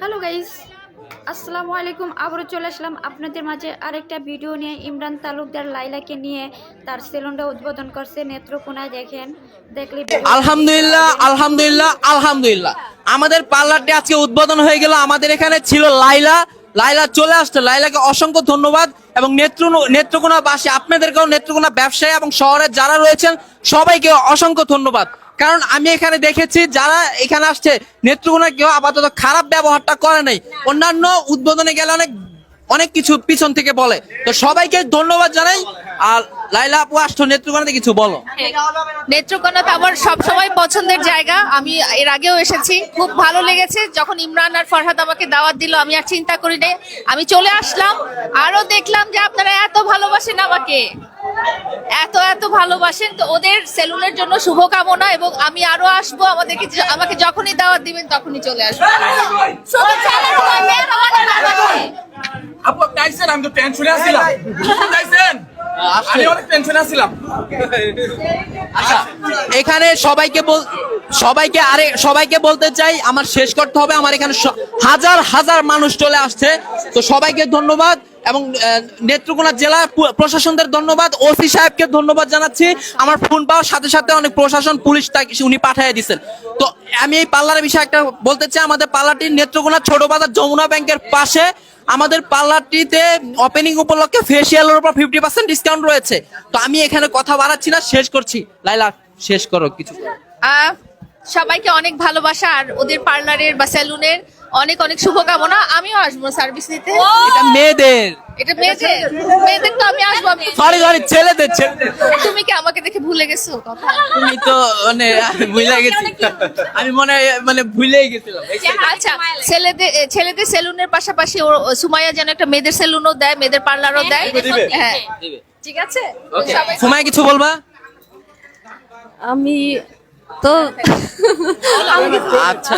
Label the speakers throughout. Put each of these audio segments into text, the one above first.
Speaker 1: Hello guys আসসালামু আলাইকুম আবারও চলে আসলাম আপনাদের মাঝে আরেকটা ভিডিও নিয়ে। ইমরান তালুকদার লাইলাকে নিয়ে তার সেলুনটা উদ্বোধন করছে নেত্রকোনায়, দেখেন। দেখলে
Speaker 2: আলহামদুলিল্লাহ আলহামদুলিল্লাহ আলহামদুলিল্লাহ। আমাদের পার্লারটি আজকে উদ্বোধন হয়ে গেল। আমাদের এখানে ছিল লাইলা। লাইলা চলে আসছে। লাইলাকে অসংখ্য ধন্যবাদ। এবং নেত্র নেত্রকোনা বাসী আপনাদেরকেও নেত্রকোনা ব্যবসায়ী এবং শহরের যারা রয়েছেন, সবাইকে অসংখ্য ধন্যবাদ। কারণ আমি এখানে দেখেছি যারা এখানে আসছে নেত্রকোনা কেউ আপাতত খারাপ ব্যবহারটা করে নাই। অন্যান্য উদ্বোধনে গেলে অনেক অনেক কিছু পিছন থেকে বলে। তো সবাইকে ধন্যবাদ জানাই। আর লাইলা আপু আসছো নেত্রকোনাতে কিছু বলো।
Speaker 3: নেত্রকোনা তো আমার সবসময় পছন্দের জায়গা। আমি এর আগেও এসেছি। খুব ভালো লেগেছে। যখন ইমরান আর ফরহাদ আমাকে দাওয়াত দিল আমি আর চিন্তা করি নাই। আমি চলে আসলাম। আরও দেখলাম যে আপনারা এত ভালোবাসেন আমাকে। এত এত ভালোবাসেন। তো ওদের সেলুনের জন্য শুভকামনা এবং আমি আরও আসব আমাদেরকে আমাকে যখনই দাওয়াত দিবেন তখনই চলে আসব।
Speaker 4: আইসেন আমি তো টেনশনে আছিলাম। বুঝতে আমি অনেক টেনশনে আছিলাম।
Speaker 2: আচ্ছা এখানে সবাইকে বল সবাইকে আরে সবাইকে বলতে চাই আমার শেষ করতে হবে আমার এখানে হাজার হাজার মানুষ চলে আসছে। তো সবাইকে ধন্যবাদ এবং আহ, নেত্রকোনা জেলা প্রশাসনদের ধন্যবাদ ওসি সাহেবকে ধন্যবাদ জানাচ্ছি। আমার ফোন পাওয়ার সাথে সাথে অনেক প্রশাসন পুলিশ তাকে উনি পাঠিয়ে দিচ্ছেন তো আমি এই পার্লারের বিষয়ে একটা বলতে চাই আমাদের পার্লারটি নেত্রকোনা ছোট বাজার যমুনা ব্যাংকের পাশে। আমাদের পার্লারটিতে ওপেনিং উপলক্ষে ফেসিয়ালের উপর ফিফটি পার্সেন্ট ডিসকাউন্ট রয়েছে। তো আমি এখানে কথা বাড়াচ্ছি না শেষ করছি। লাইলা শেষ করো কিছু।
Speaker 3: সবাইকে অনেক ভালোবাসা আর ওদের পার্লারের বা সেলুনের অনেক অনেক শুভকামনা। আমিও আসব সার্ভিস দিতে
Speaker 2: এটা মেয়েদের।
Speaker 3: এটা মেয়েদের মেয়েদের তো আমি আসব আমি
Speaker 2: সরি সরি ছেলেদের ছেলেদের।
Speaker 3: তুমি কি আমাকে দেখে ভুলে গেছো? কথা
Speaker 2: তুমি তো মানে ভুলে গেছি। আমি মনে হয় মানে ভুলেই গেছিলাম।
Speaker 3: আচ্ছা ছেলেদের সেলুনের পাশাপাশি সুমাইয়া যেন একটা মেয়েদের সেলুনও দেয় মেয়েদের পার্লারও দেয়। হ্যাঁ। ঠিক আছে?
Speaker 2: সময় কিছু বলবা?
Speaker 5: আমি তো
Speaker 2: আচ্ছা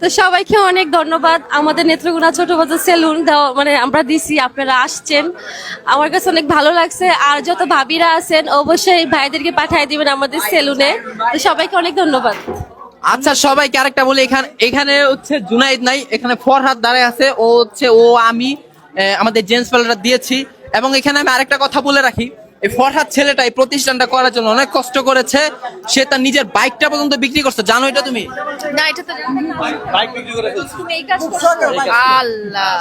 Speaker 5: তো সবাইকে অনেক ধন্যবাদ। আমাদের নেত্রকোনা ছোট বাজার সেলুন দেওয়া মানে আমরা দিছি আপনারা আসছেন। আমার কাছে অনেক ভালো লাগছে। আর যত ভাবিরা আছেন অবশ্যই ভাইদেরকে পাঠিয়ে দিবেন আমাদের সেলুনে তো সবাইকে অনেক ধন্যবাদ।
Speaker 2: আচ্ছা সবাইকে আরেকটা বলি এখানে এখানে হচ্ছে জুনাইদ নাই এখানে ফরহাদ দাঁড়ায় আছে। ও হচ্ছে ও আমি আহ, আমাদের জেন্টস পার্লার দিয়েছি। এবং এখানে আমি আরেকটা কথা বলে রাখি। এই ফরহাদ ছেলেটা এই প্রতিষ্ঠানটা করার জন্য অনেক কষ্ট করেছে। সে তার নিজের বাইকটা পর্যন্ত বিক্রি করছে। জানো এটা তুমি?
Speaker 3: না এটা তো তুমি এই কাজ করছ? আল্লাহ।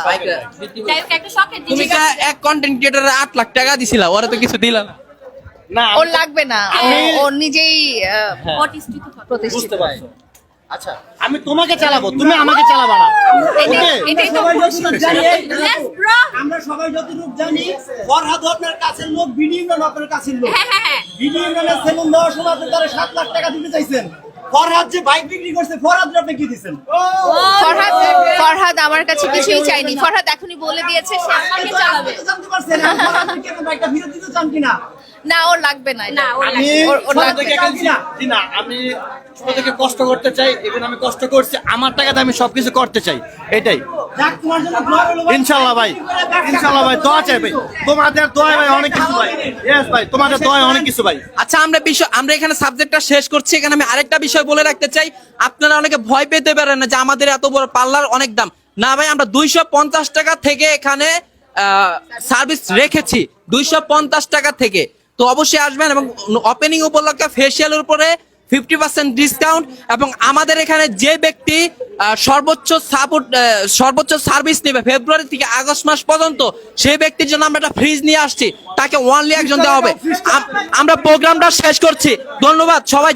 Speaker 2: তুমি এক কন্টেন্ট ক্রিয়েটারে আট লাখ টাকা দিছিলা ওরা তো কিছু দিলা না।
Speaker 4: না
Speaker 3: ওর লাগবে না। ও- ওর নিজেই প্রতিষ্ঠিত
Speaker 4: আচ্ছা আমি তোমাকে চালাবো তুমি আমাকে চালাবা না।
Speaker 3: এটাই- এটাই তো
Speaker 6: সবাই যতটুকু জানি ফরহাদ আপনার কাছের লোক বিডি ইমরান আপনার কাছের লোক।
Speaker 3: হ্যাঁ,
Speaker 6: বিডি ইমরানের সেলুন দেওয়ার সময় আপনি তারা সাত লাখ টাকা দিতে চাইছেন। ফরহাদ যে বাইক বিক্রি করছে ফরহাদ আপনি কি দিছেন?
Speaker 3: ফরহাদ ফরহাদ আমার কাছে কিছুই চাইনি। ফরহাদ এখনই বলে দিয়েছে সে আমাকে চালাবে।
Speaker 6: জানতে পারছেন এখন কি বাইকটা ফেরত দিতে চান কিনা?
Speaker 3: না ওর লাগবে না না
Speaker 6: আমি
Speaker 3: না।
Speaker 4: আমি ছোট থেকে কষ্ট করতে চাই এবং আমি কষ্ট করছি আমার টাকাতে আমি সবকিছু করতে চাই এটাই। ইনশাল্লাহ ভাই ইনশাল্লাহ ভাই দোয়া চাই ভাই। তোমাদের দোয়া ভাই অনেক কিছু ভাই। ইয়েস ভাই তোমাদের দোয়া অনেক কিছু ভাই।
Speaker 2: আচ্ছা আমরা বিষয় আমরা এখানে সাবজেক্টটা শেষ করছি। এখানে আমি আরেকটা বিষয় বলে রাখতে চাই। আপনারা অনেকে ভয় পেতে পারেন না যে আমাদের এত বড় পার্লার অনেক দাম। না ভাই আমরা দুইশো পঞ্চাশ টাকা থেকে এখানে সার্ভিস রেখেছি। দুইশো পঞ্চাশ টাকা থেকে। তো অবশ্যই আসবেন এবং ওপেনিং উপলক্ষে ফেসিয়ালের উপরে ফিফটি পার্সেন্ট ডিসকাউন্ট এবং আমাদের এখানে যে ব্যক্তি সর্বোচ্চ সাপোর্ট সর্বোচ্চ সার্ভিস নেবে ফেব্রুয়ারি থেকে আগস্ট মাস পর্যন্ত সেই ব্যক্তির জন্য আমরা একটা ফ্রিজ নিয়ে আসছি। তাকে ওয়ানলি একজন দেওয়া হবে। আমরা প্রোগ্রামটা শেষ করছি। ধন্যবাদ। সবাই